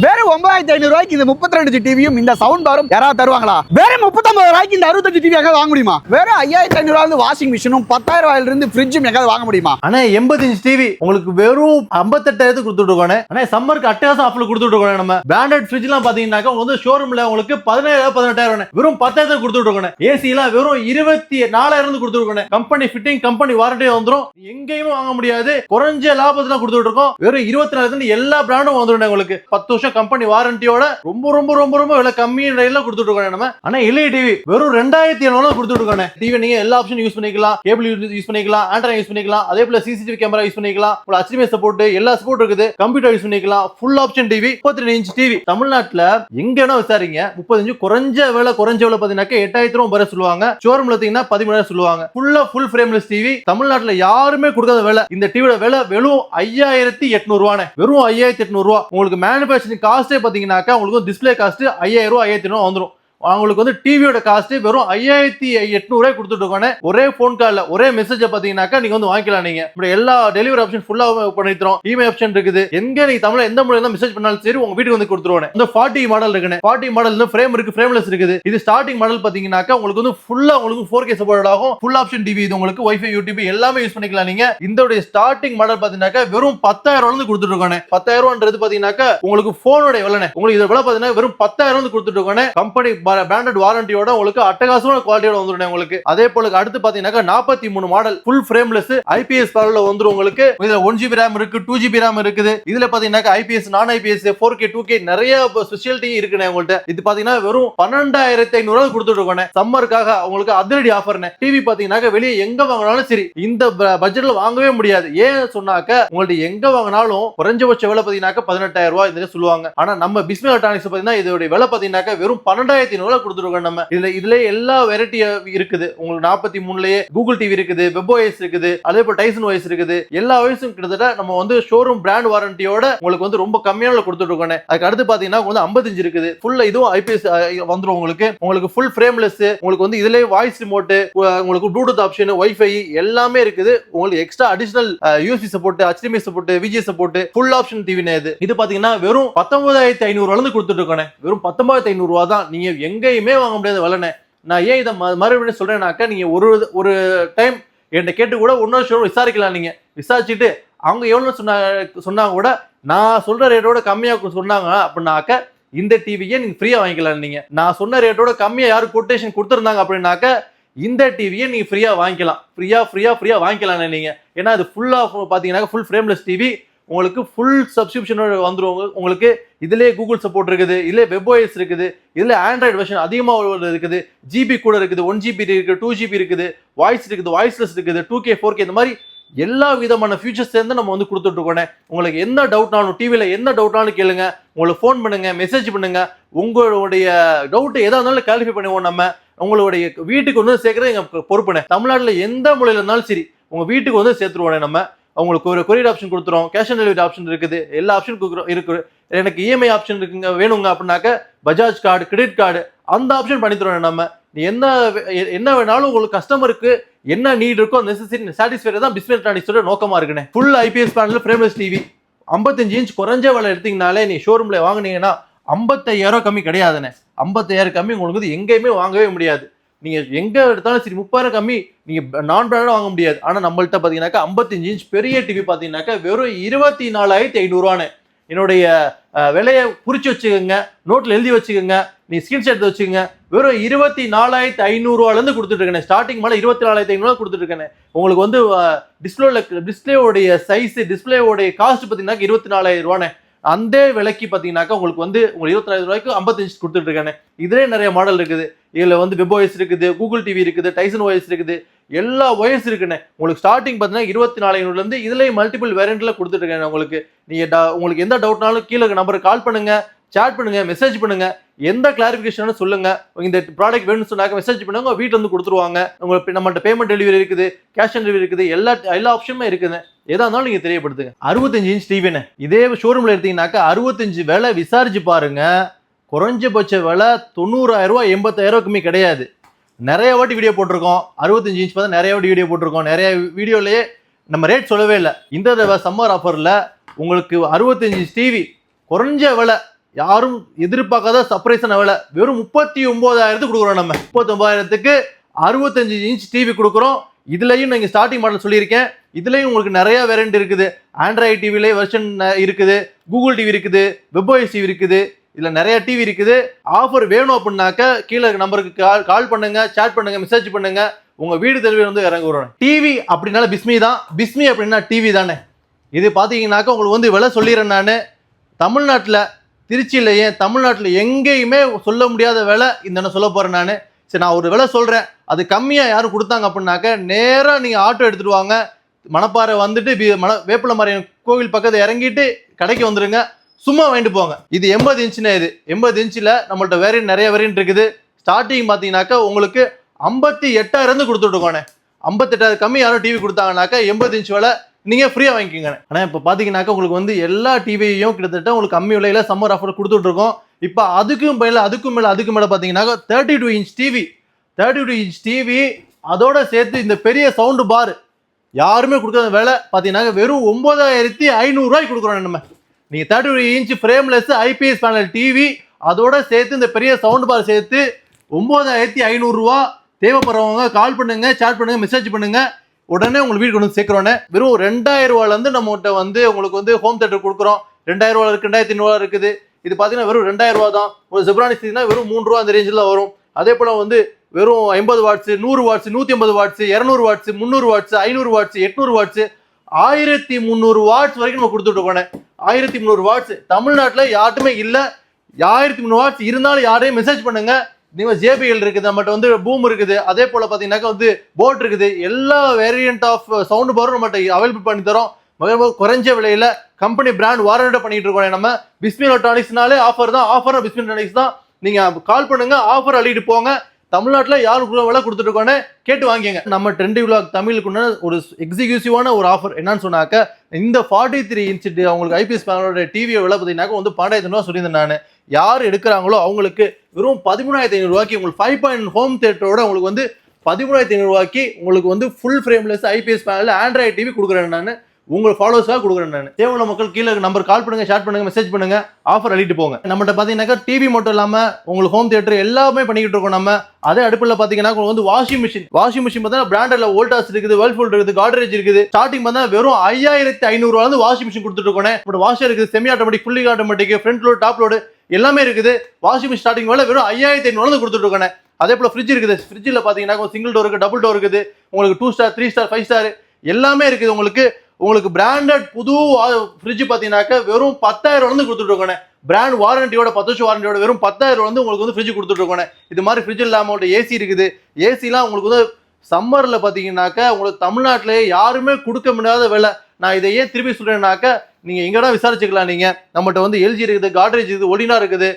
வெறும் ஒன்பதாயிரத்தி ஐநூறு ரூபாய்க்கு இந்த முப்பத்தி ரெண்டு டிவியும் இந்த சவுண்ட் பாரும் யாராவது தருவாங்களா? வேற முப்பத்தொன்பது ரூபாய்க்கு இந்த அறுபத்தஞ்சு டிவி எங்காவது வாங்க முடியுமா? வேற ஐயாயிரத்தி ஐநூறு ரூபாய் வாஷிங் மிஷினும் பத்தாயிரம் ரூபாயில இருந்து ஃப்ரிட்ஜும் எங்காவது வாங்க முடியுமா? ஆனா எண்பத்தஞ்சு டிவி உங்களுக்கு வெறும் ஐம்பத்தெட்டாயிரத்து கொடுத்துட்டு இருக்கோம் ஆனா சம்மருக்கு அட்டகாசம் ஆஃபர் கொடுத்துட்டு இருக்கோம் நம்ம. பிராண்டட் ஃப்ரிட்ஜ் எல்லாம் பாத்தீங்கன்னாக்கா உங்களுக்கு வந்து ஷோரூம்ல உங்களுக்கு பதினேழு பதினெட்டாயிரம் வெறும் பத்தாயிரத்து கொடுத்துட்டு இருக்கோம் ஏசி எல்லாம் வெறும் இருபத்தி நாலாயிரம் கொடுத்துட்டு இருக்கோம் கம்பெனி ஃபிட்டிங் கம்பெனி வாரண்டி வந்துரும். எங்கேயுமே வாங்க முடியாது. குறைஞ்ச லாபத்துல கொடுத்துட்டு இருக்கோம். வெறும் இருபத்தி நாலு எல்லா பிராண்டும் வந்துடும் உங்களுக்கு. பத்து வருஷம் கம்பெனி வாரண்டியோட ரொம்ப ரொம்ப ரொம்ப ரொம்ப விலை கம்மி ரேட்ல கொடுத்துட்டு இருக்கோம் நம்ம. ஆனா எல்இ டிவி வெறும் ரெண்டாயிரத்தி எழுநூறு கொடுத்துட்டு இருக்கோம் டிவி நீங்க எல்லா ஆப்ஷன் யூஸ் பண்ணிக்கலாம். கேபிள் யூஸ் பண்ணிக்கலாம். ஆண்ட்ராய்ட் யூஸ் பண்ணிக்கலாம். அதே போல சிசிடிவி கேமரா யூஸ் பண்ணிக்கலாம். ஒரு சப்போர்ட் எல்லா சப்போர்ட் இருக்குது. கம்ப்யூட்டர் யூஸ் பண்ணிக்கலாம். ஃபுல் ஆப்ஷன் டிவி முப்பத்தி ரெண்டு இன்ச் டிவி தமிழ்நாட்டுல எங்க விசாரிங்க. முப்பது குறைஞ்ச விலை குறைஞ்ச விலை பாத்தீங்கன்னா எட்டாயிரத்தி ரூபாய் வர சொல்லுவாங்க. ஷோரூம்ல பாத்தீங்கன்னா பதிமூணாயிரம் சொல்லுவாங்க. ஃபுல்லா ஃபுல் ஃப்ரேம்லெஸ் டிவி தமிழ்நாட்டுல யாருமே கொடுக்காத விலை. இந்த டிவியோட விலை வெறும் ஐயாயிரத்தி எட்நூறு ரூபானே வெறும் ஐயாயிரத்தி எட்நூறு ரூபா உங்களுக்கு மேனுபேக்சரிங் காஸ்ட்டே பார்த்தீங்கன்னாக்கா உங்களுக்கு டிஸ்பிளே காஸ்ட் ஐயாயிரம் ரூபாய் ஐயாயிரத்தி ரூபா அவங்களுக்கு வந்து டிவியோட காஸ்ட் வெறும் ஐயாயிரத்தி எட்நூறுவாய் கொடுத்துட்டு ஒரே ஃபோன் காலில் ஒரே மெசேஜ் பாத்தீங்கன்னாக்கா நீங்க வந்து வாங்கிக்கலாம் நீங்க. இப்படி எல்லா டெலிவரி ஆப்ஷன் ஃபுல்லா பண்ணித்தரோம் இமெயில் ஆப்ஷன் இருக்குது. எங்க நீங்க தமிழ் எந்த மொழியில மெசேஜ் பண்ணாலும் சரி உங்க வீட்டுக்கு வந்து கொடுத்துருவோம் இந்த ஃபார்ட்டி மாடல் இருக்குன்னு ஃபார்ட்டி மாடல் ஃப்ரேம் இருக்கு ஃப்ரேம்லெஸ் இருக்குது. இது ஸ்டார்டிங் மாடல் பாத்தீங்கன்னாக்கா உங்களுக்கு வந்து ஃபுல்லா உங்களுக்கு ஃபோர் கே சப்போர்ட் ஆகும். ஃபுல் ஆப்ஷன் டிவி இது உங்களுக்கு ஒய்ஃபை யூடியூப் எல்லாமே யூஸ் பண்ணிக்கலாம் நீங்க. இந்த ஸ்டார்டிங் மாடல் பாத்தீங்கன்னாக்கா வெறும் பத்தாயிரம் ரூபாய் கொடுத்துட்டு இருக்கோம் பத்தாயிரம் ரூபான்றது பாத்தீங்கன்னாக்கா உங்களுக்கு போனோட விலை உங்களுக்கு இதை விலை பாத்தீங்கன்னா வெறும் பத்தாயிரம் வந்து கொடுத்துட்டு இருக்கோம் கம்பெனி பிராண்டட் வாரண்டியோட உங்களுக்கு அட்டகாசமான குவாலிட்டியோட வந்துடும் உங்களுக்கு. அதே போல அடுத்து பாத்தீங்கன்னா நாற்பத்தி மூணு மாடல் ஃபுல் ஃப்ரேம்லெஸ் ஐபிஎஸ் பவர்ல வந்துரும் உங்களுக்கு. இதுல ஒன் ஜிபி ரேம் இருக்கு டூ ஜிபி ரேம் இருக்குது. இதுல பாத்தீங்கன்னா IPS non IPS four K two K நிறைய ஸ்பெஷாலிட்டி இருக்குண்ணே உங்கள்ட்ட. இது பாத்தீங்கன்னா வெறும் பன்னெண்டாயிரத்தி ஐநூறு ரூபாய் கொடுத்துட்டு இருக்கோம் சம்மருக்காக உங்களுக்கு அதிரடி ஆஃபர்னே டிவி பாத்தீங்கன்னா வெளியே எங்க வாங்கினாலும் சரி இந்த பட்ஜெட்ல வாங்கவே முடியாது. ஏன் சொன்னாக்க உங்கள்ட்ட எங்க வாங்கினாலும் குறைஞ்சபட்ச விலை பாத்தீங்கன்னா பதினெட்டாயிரம் ரூபாய் சொல்லுவாங்க. ஆனா நம்ம பிஸ்மி எலக்ட்ரானிக்ஸ் பாத்தீங்கன்னா இதோட விலை பாத்தீங்கன்னா வெறும் பன்னெண்டாயிரத்தி ஐநூறுல கொடுத்துருக்கோம் நம்ம. இதுல இதுல எல்லா வெரைட்டியா இருக்குது. உங்களுக்கு நாற்பத்தி மூணுலயே கூகுள் டிவி இருக்குது வெப் ஓஎஸ் இருக்குது அதே போல டைசன் ஓஎஸ் இருக்குது. எல்லா ஓஎஸும் கிட்டத்தட்ட நம்ம வந்து ஷோரூம் பிராண்ட் வாரண்டியோட உங்களுக்கு வந்து ரொம்ப கம்மியான கொடுத்துட்டு இருக்கோம் அதுக்கு அடுத்து பாத்தீங்கன்னா வந்து ஐம்பத்தஞ்சு இருக்குது. ஃபுல்லா இதுவும் ஐபிஎஸ் வந்துடும் உங்களுக்கு. உங்களுக்கு ஃபுல் ஃப்ரேம்லெஸ் உங்களுக்கு வந்து இதுலயே வாய்ஸ் ரிமோட் உங்களுக்கு ப்ளூடூத் ஆப்ஷன் ஒய்ஃபை எல்லாமே இருக்குது. உங்களுக்கு extra additional USB support HDMI support VGA support full option TV இது. இது பாத்தீங்கன்னா வெறும் பத்தொன்பதாயிரத்தி ஐநூறு இருந்து கொடுத்துட்டு இருக்கோம் வெறும் பத்தொன்பதாயிரத்தி ஐநூறு ரூபா தான் நீங்க எங்கேயுமே வாங்க முடியாத விலைனே நான் ஏன் இதை ம- மறுபடியும் சொல்கிறேன்னாக்கா நீங்கள் ஒரு ஒரு டைம் என்கிட்ட கேட்டு கூட இன்னொரு ஷோ விசாரிக்கலாம் நீங்கள் விசாரிச்சுட்டு அவங்க எவ்வளோ சொன்னாங்க சொன்னாங்க கூட நான் சொல்கிற ரேட்டோட கம்மியாக சொன்னாங்க அப்படின்னாக்க இந்த டிவியை நீங்கள் ஃப்ரீயாக வாங்கிக்கலாம் நீங்கள் நான் சொன்ன ரேட்டோட கம்மியாக யாரும் கொட்டேஷன் கொடுத்துருந்தாங்க அப்படின்னாக்க இந்த டிவியை நீங்கள் ஃப்ரீயாக வாங்கிக்கலாம். ஃப்ரீயாக ஃப்ரீயாக ஃப்ரீயாக வாங்கிக்கலாம் நீங்கள் ஏன்னா அது ஃபுல்லாக பார்த்தீங்கன்னாக்க ஃபுல் ஃப்ரேம்லெஸ் டிவி உங்களுக்கு ஃபுல் சப்ஸ்கிரிப்ஷனோட வந்துரும் உங்களுக்கு இதுலயே கூகுள் சப்போர்ட் இருக்குது இதுல வெப்ஓஎஸ் இருக்குது இதில் ஆண்ட்ராய்டு வெர்ஷன் அதிகமாக இருக்குது ஜிபி கூட இருக்குது ஒன் ஜிபி இருக்குது டூ ஜிபி இருக்குது வாய்ஸ் இருக்குது வாய்ஸ்லெஸ் இருக்குது டூ கே ஃபோர் கே இந்த மாதிரி எல்லா விதமான ஃபியூச்சர்ஸ் சேர்ந்து நம்ம வந்து கொடுத்துட்ருக்கோனே உங்களுக்கு என்ன டவுட்னாலும் டிவியில் என்ன டவுட்னாலும் கேளுங்க. உங்களுக்கு ஃபோன் பண்ணுங்க மெசேஜ் பண்ணுங்க. உங்களுடைய டவுட்டை எதாக இருந்தாலும் கிளாரிஃபை பண்ணுவோம் நம்ம. உங்களுடைய வீட்டுக்கு வந்து சேர்க்குறது எங்கள் பொறுப்புனே தமிழ்நாட்டில் எந்த மொழியில் இருந்தாலும் சரி உங்கள் வீட்டுக்கு வந்து சேர்த்துருவோனே நம்ம. உங்களுக்கு ஒரு கொரியர் ஆப்ஷன் கொடுத்துரும் கேஷ் ஆன் டெலிவரி ஆப்ஷன் இருக்குது. எல்லா ஆப்ஷன் கொடுக்குறோம். இருக்கு. எனக்கு இஎம்ஐ ஆப்ஷன் இருக்குங்க வேணுங்க அப்படின்னாக்க பஜாஜ் கார்டு கிரெடிட் கார்டு அந்த ஆப்ஷன் பண்ணி தருவோம் நம்ம. நீ என்ன வே- எ- என்ன வேணாலும் உங்களுக்கு கஸ்டமருக்கு என்ன நீட் இருக்கோ நெசசரி சாட்டிஸ்ஃபை தான் பிஸ்னஸ் எலக்ட்ரானிக்ஸோட நோக்கமாக இருக்குண்ணே full IPS panel frameless TV ஐம்பத்தஞ்சு இன்ச் குறைஞ்ச விலை எடுத்தீங்கனாலே நீ ஷோரூமில் வாங்கினீங்கன்னா ஐம்பத்தையாயிரம் கம்மி கிடையாதுண்ணே ஐம்பத்தையாயிரம் கம்மி உங்களுக்கு வந்து எங்கேயுமே வாங்கவே முடியாது. நீங்கள் எங்கே எடுத்தாலும் சரி முப்பாயிரம் கம்மி நீங்கள் நான் பிராண்டா வாங்க முடியாது. ஆனால் நம்மள்ட்ட பார்த்தீங்கன்னாக்கா ஐம்பத்தஞ்சு இன்ச் பெரிய டிவி பார்த்தீங்கன்னாக்கா வெறும் இருபத்தி நாலாயிரத்தி ஐநூறுரூவானே என்னுடைய விலையை குறித்து வச்சுக்கோங்க நோட்டில் எழுதி வச்சுக்கோங்க நீ ஸ்கிரீன்ஷாட் எடுத்து வச்சுக்கோங்க. வெறும் இருபத்தி நாலாயிரத்தி ஐநூறுரூவாலேருந்து கொடுத்துட்ருக்கேன் ஸ்டார்டிங் மேலே இருபத்தி நாலாயிரத்தி ஐநூறுவா கொடுத்துட்ருக்கேன் உங்களுக்கு வந்து டிஸ்பிளேல டிஸ்பிளேவோடைய சைஸு டிஸ்பிளேவோடைய காஸ்ட் பார்த்தீங்கன்னா இருபத்தி நாலாயிரம் ரூபானே. அந்த விலைக்கு பார்த்தீங்கன்னாக்கா உங்களுக்கு வந்து உங்களுக்கு இருபத்தாயிரம் ரூபாய்க்கு ஐம்பத்தஞ்சு கொடுத்துட்டு இருக்கானே இதிலே நிறைய மாடல் இருக்குது. இதில் வந்து வெப் OS இருக்குது கூகுள் டிவி இருக்குது டைசன் ஓஎஸ் இருக்குது. எல்லா ஒயர்ஸ் இருக்குண்ணே. உங்களுக்கு ஸ்டார்டிங் பார்த்தீங்கன்னா இருபத்தி நாலு ஐநூறுலேருந்து இதுலேயே மல்டிபிள் வேரியண்ட்டில் கொடுத்துட்டு இருக்கேன் உங்களுக்கு. நீங்கள் டா உங்களுக்கு எந்த டவுட்னாலும் கீழே நம்பருக்கு கால் பண்ணுங்கள் சேட் பண்ணுங்க மெசேஜ் பண்ணுங்க. எந்த கிளாரிஃபிகேஷனும் சொல்லுங்க. இந்த ப்ராடக்ட் வேணும்னு சொன்னாக்க மெசேஜ் பண்ணுங்க. உங்க வீட்டுல வந்து கொடுத்துருவாங்க. உங்களுக்கு நம்மள்ட்ட பேமெண்ட் டெலிவரி இருக்குது கேஷ் ஆன் டெலிவரி இருக்குது. எல்லா எல்லா ஆப்ஷனுமே இருக்குது எதா இருந்தாலும் நீங்க தெரியப்படுத்துங்க. அறுபத்தஞ்சு இன்ச் டிவின்னு இதே ஷோரூம்ல எடுத்தீங்கன்னாக்கா அறுபத்தஞ்சு விலை விசாரிச்சு பாருங்க. குறைஞ்சபட்ச விலை தொண்ணூறாயிரம் ரூபா எண்பத்தாயிரம் ரூபாய்க்குமே கிடையாது. நிறைய வாட்டி வீடியோ போட்டிருக்கோம். அறுபத்தஞ்சு இன்ச் பார்த்தா நிறைய வாட்டி வீடியோ போட்டிருக்கோம். நிறைய வீடியோலயே நம்ம ரேட் சொல்லவே இல்லை. இந்த தடவை சம்மர் ஆஃபரில் உங்களுக்கு அறுபத்தஞ்சு டிவி குறைஞ்ச விலை யாரும் எதிர்பார்க்காத சர்ப்ரைஸான விலை. வெறும் முப்பத்தி ஒன்பதாயிரத்துக்கு கொடுக்குறோம் நம்ம. முப்பத்தொம்பதாயிரத்துக்கு அறுபத்தஞ்சு இன்ச் டிவி கொடுக்குறோம். இதுலையும் நீங்கள் ஸ்டார்டிங் மாடல் சொல்லியிருக்கேன். இதுலேயும் உங்களுக்கு நிறைய வேரியன்ட் இருக்குது. ஆண்ட்ராய்டு டிவிலே வெர்ஷன் இருக்குது. கூகுள் டிவி இருக்குது. வெப்ஓஎஸ் டிவி இருக்குது. இதில் நிறைய டிவி இருக்குது. ஆஃபர் வேணும் அப்படின்னாக்க கீழே இருக்க நம்பருக்கு கால் கால் பண்ணுங்க சேட் பண்ணுங்க மெசேஜ் பண்ணுங்க. உங்க வீடு தெருவில் வந்து இறங்க விடுறோம் டிவி அப்படின்னால பிஸ்மி தான். பிஸ்மி அப்படின்னா டிவி தானே. இது பார்த்தீங்கன்னாக்கா உங்களுக்கு வந்து விலை சொல்லிடுறேன் நான். தமிழ்நாட்டில் திருச்சியிலேயே தமிழ்நாட்டில் எங்கேயுமே சொல்ல முடியாத விலை இந்த சொல்ல போகிறேன் நான். சரி நான் ஒரு விலை சொல்கிறேன் அது கம்மியாக யாரும் கொடுத்தாங்க அப்படின்னாக்க நேராக நீங்கள் ஆட்டோ எடுத்துகிட்டு வாங்க. மணப்பாறை வந்துட்டு பி- மண வேப்பில மறையன் கோவில் பக்கத்தில் இறங்கிட்டு கடைக்கு வந்துடுங்க சும்மா வாங்கிட்டு போங்க. இது எண்பது இன்ச்சுனே இது. எண்பது இன்ச்சில் நம்மள்ட்ட வேரியன்ட் நிறைய வேரியன்ட் இருக்குது. ஸ்டார்டிங் பார்த்தீங்கன்னாக்கா உங்களுக்கு ஐம்பத்தி எட்டாயிரம் கொடுத்துட்ருக்கோண்ணே ஐம்பத்தெட்டாயிரம் கம்மி யாரும் டிவி கொடுத்தாங்கனாக்கா எண்பது இன்ச் விலை. நீங்கள் ஃப்ரீயாக வாங்கிக்கோங்க. ஆனால் இப்போ பார்த்தீங்கன்னாக்கா உங்களுக்கு வந்து எல்லா டிவியையும் கிட்டத்தட்ட உங்களுக்கு கம்மி விலையில் சம்மர் ஆஃபர் கொடுத்துட்ருக்கோம். இப்போ அதுக்கும் மேலே அதுக்கும் மேலே அதுக்கும் மேலே பார்த்தீங்கன்னாக்கா thirty two inch TV thirty two inch TV அதோட சேர்த்து இந்த பெரிய சவுண்டு பார் யாருமே கொடுக்காத வேலை பார்த்தீங்கன்னாக்கா வெறும் ஒம்பதாயிரத்தி ஐநூறுரூவாய்க்கு கொடுக்குறோம் நம்ம. நீங்கள் thirty two inch frameless IPS panel TV அதோட சேர்த்து இந்த பெரிய சவுண்ட் பார் சேர்த்து ஒம்பதாயிரத்தி ஐநூறுரூவா தேவைப்படுறவங்க கால் பண்ணுங்கள் சேட் பண்ணுங்கள் மெசேஜ் பண்ணுங்கள் உடனே உங்களுக்கு வீடு கொண்டு வந்து சேர்க்குறோன்னே வெறும் ரெண்டாயிரம் ரூபாயிலேருந்து நம்மகிட்ட வந்து உங்களுக்கு வந்து ஹோம் தேட்டர் கொடுக்குறோம். ரெண்டாயிரம் ரூபா இருக்கு ரெண்டாயிரத்தி ஐநூறுவா இருக்குது. இது பார்த்தீங்கன்னா வெறும் ரெண்டாயிரம் ரூபா தான். ஒரு ஜெப்ரானி சீனா வெறும் மூணு ரூபா அந்த ரேஞ்சில் வரும். அதே போல் வந்து வெறும் ஐம்பது வாட்ஸ் நூறு வாட்ஸ் நூற்றி ஐம்பது வாட்ஸ் இரநூறு வாட்ஸ் முந்நூறு வாட்ஸ் ஐநூறு வாட்ஸ் எட்நூறு வாட்ஸ் ஆயிரத்தி முந்நூறு வாட்ஸ் வரைக்கும் நம்ம கொடுத்துட்டு ஆயிரத்தி முந்நூறு வாட்ஸ் தமிழ்நாட்டில் யார்ட்டுமே இல்லை. ஆயிரத்தி முந்நூறு வாட்ஸ் இருந்தாலும் யாரையும் மெசேஜ் பண்ணுங்க. நீங்கள் ஜேபிஎல் இருக்குது நம்மகிட்ட வந்து பூம் இருக்குது அதே போல் பார்த்தீங்கன்னாக்கா வந்து போட் இருக்குது. எல்லா வேரியன்ட் ஆஃப் சவுண்ட் பவரும் நம்மகிட்ட அவைலபிள் பண்ணி தரோம். மிக குறைஞ்ச விலையில் கம்பெனி பிராண்ட் வாரண்ட பண்ணிட்டு இருக்கோம். நம்ம பிஸ்மி எலக்ட்ரானிக்ஸ்னாலே ஆஃபர் தான். ஆஃபர் பிஸ்மி எலக்ட்ரானிக்ஸ் தான். நீங்கள் கால் பண்ணுங்க ஆஃபர் அள்ளிட்டு போங்க. தமிழ்நாட்டில் யாரு விலை கொடுத்துட்டு இருக்கோன்னு கேட்டு வாங்கிங்க நம்ம ட்ரெண்டி விலாக் தமிழுக்குன்னு ஒரு எக்ஸிக்யூசிவான ஒரு ஆஃபர் என்னன்னு சொன்னாக்க இந்த ஃபார்ட்டி த்ரீ இன்ச் அவங்களுக்கு ஐபிஎஸ் பேனலோட டிவியை விலை பார்த்தீங்கன்னாக்க வந்து பன்னெண்டாயிரத்தி ரூபா சொல்லியிருந்தேன் நான். யார் எடுக்கிறாங்களோ அவங்களுக்கு வெறும் பதிமூணாயிரத்தி ஐநூறுரூவாக்கி உங்களுக்கு ஃபைவ் பாயிண்ட் ஹோம் தேட்டரோட உங்களுக்கு வந்து பதிமூணாயிரத்தி ஐநூறுரூவாய்க்கு உங்களுக்கு வந்து full frameless IPS panel Android TV கொடுக்குறேன் நான். உங்கள் ஃபாலோவர்ஸாக கொடுக்குறேன் நான். தேவையான மக்கள் கீழே நம்பர் கால் பண்ணுங்க ஷேர் பண்ணுங்க மெசேஜ் பண்ணுங்க ஆஃபர் அள்ளிட்டு போங்க. நம்மகிட்ட பார்த்தீங்கன்னாக்கா டிவி மட்டும் இல்லாமல் உங்களுக்கு ஹோம் தியேட்டர் எல்லாமே பண்ணிக்கிட்டு இருக்கோம் நம்ம. அதே அடுப்பில் பார்த்தீங்கன்னா உங்களுக்கு வந்து வாஷிங் மிஷின் வாஷிங் மிஷின் பார்த்தா பிராண்டில் வோல்டாஸ் இருக்குது வேர்ல்ஃபுல் இருக்குது காட்ரேஜ் இருக்குது. ஸ்டார்டிங் பார்த்தா வெறும் ஐயாயிரத்தி ஐநூறுவா வந்து வாஷிங் மிஷின் கொடுத்துட்டு இருக்கோம். பட் வாஷர் இருக்குது semi automatic fully automatic front load top load எல்லாமே இருக்குது. வாஷிங் மிஷின் ஸ்டார்டிங் வேலை வெறும் ஐயாயிரத்தி ஐநூறு கொடுத்துட்டு இருக்கோம் அதே போல் ஃப்ரிட்ஜ் இருக்குது. ஃப்ரிட்ஜில் பார்த்தீங்கன்னா சிங்கிள் டோர் இருக்குது டபுள் டோர் இருக்குது. உங்களுக்கு two star three star five star எல்லாமே இருக்குது. உங்களுக்கு உங்களுக்கு பிராண்டட் புது ஃப்ரிட்ஜ் பார்த்தீங்கன்னாக்க வெறும் பத்தாயிரம் வந்து கொடுத்துட்டு இருக்கோண்ணே பிராண்ட் வாரண்டியோட பத்து வருஷம் வாரண்டியோட வெறும் பத்தாயிரம் வந்து உங்களுக்கு வந்து ஃப்ரிட்ஜ் கொடுத்துட்டு இது மாதிரி ஃப்ரிட்ஜ் இல்லாமல் உங்கள்ட்ட ஏசி இருக்குது. ஏசிலாம் உங்களுக்கு வந்து சம்மரில் பார்த்தீங்கன்னாக்க உங்களுக்கு தமிழ்நாட்டிலேயே யாருமே கொடுக்க முடியாத விலை. நான் இதை ஏன் திருப்பி சொல்கிறேன்னாக்க நீங்கள் எங்கடா விசாரிச்சுக்கலாம் நீங்கள் நம்மகிட்ட வந்து எல்ஜி இருக்குது காட்ரேஜ் இருக்குது ஒடினா இருக்குது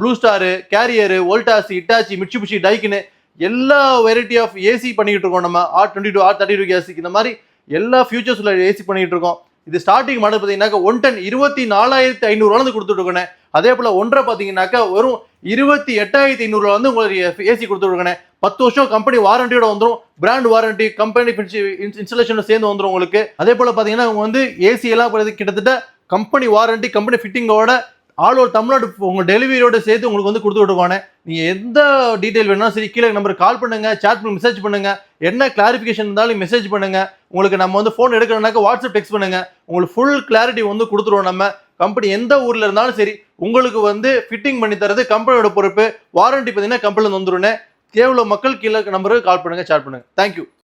Blue Star Carrier Voltas Hitachi Mitsubishi டைக்குன்னு எல்லா வெரைட்டி ஆஃப் ஏசி பண்ணிக்கிட்டு இருக்கோம் நம்ம. R twenty two R thirty two கேஸுக்கு இந்த மாதிரி எல்லா ஃபியூச்சர்ஸ் உள்ள ஏசி பண்ணிக்கிட்டு இருக்கோம். இது ஸ்டார்டிங் மாடல் பார்த்தீங்கன்னாக்கா ஒன் டன் இருபத்தி நாலாயிரத்தி ஐநூறுவாந்து கொடுத்துட்டு அதே போல் ஒன்றரை பார்த்தீங்கன்னாக்கா வெறும் இருபத்தி எட்டாயிரத்தி ஐநூறுவா வந்து உங்களுக்கு ஏசி கொடுத்துருக்கேன். பத்து வருஷம் கம்பெனி வாரண்டியோட வந்துடும் பிராண்ட் வாரண்டி கம்பெனி இன்ஸ்டலேஷன் சேர்ந்து வந்துடும் உங்களுக்கு. அதே போல் பார்த்தீங்கன்னா அவங்க வந்து ஏசி எல்லாம் கிட்டத்தட்ட கம்பெனி வாரண்டி கம்பெனி ஃபிட்டிங்கோட ஆல் ஓவர் தமிழ்நாடு உங்கள் டெலிவரியோட சேர்த்து உங்களுக்கு வந்து கொடுத்து விடுவானே நீங்கள் எந்த டீட்டெயில் வேணாலும் சரி கீழே நம்பர் கால் பண்ணுங்க சேட் பண்ணி மெசேஜ் பண்ணுங்க. என்ன கிளாரிஃபிகேஷன் இருந்தாலும் மெசேஜ் பண்ணுங்க. உங்களுக்கு நம்ம வந்து ஃபோன் எடுக்கணும்னாக்க வாட்ஸ்அப் டெக்ஸ்ட் பண்ணுங்க. உங்களுக்கு ஃபுல் கிளாரிட்டி வந்து கொடுத்துருவோம் நம்ம. கம்பெனி எந்த ஊர்ல இருந்தாலும் சரி உங்களுக்கு வந்து ஃபிட்டிங் பண்ணி தரது கம்பெனியோட பொறுப்பு. வாரண்டி பார்த்தீங்கன்னா கம்பெனில வந்துருன்னு தேவையில்ல மக்கள் கீழே நம்பருக்கு கால் பண்ணுங்க ஷேர் பண்ணுங்க. தேங்க்யூ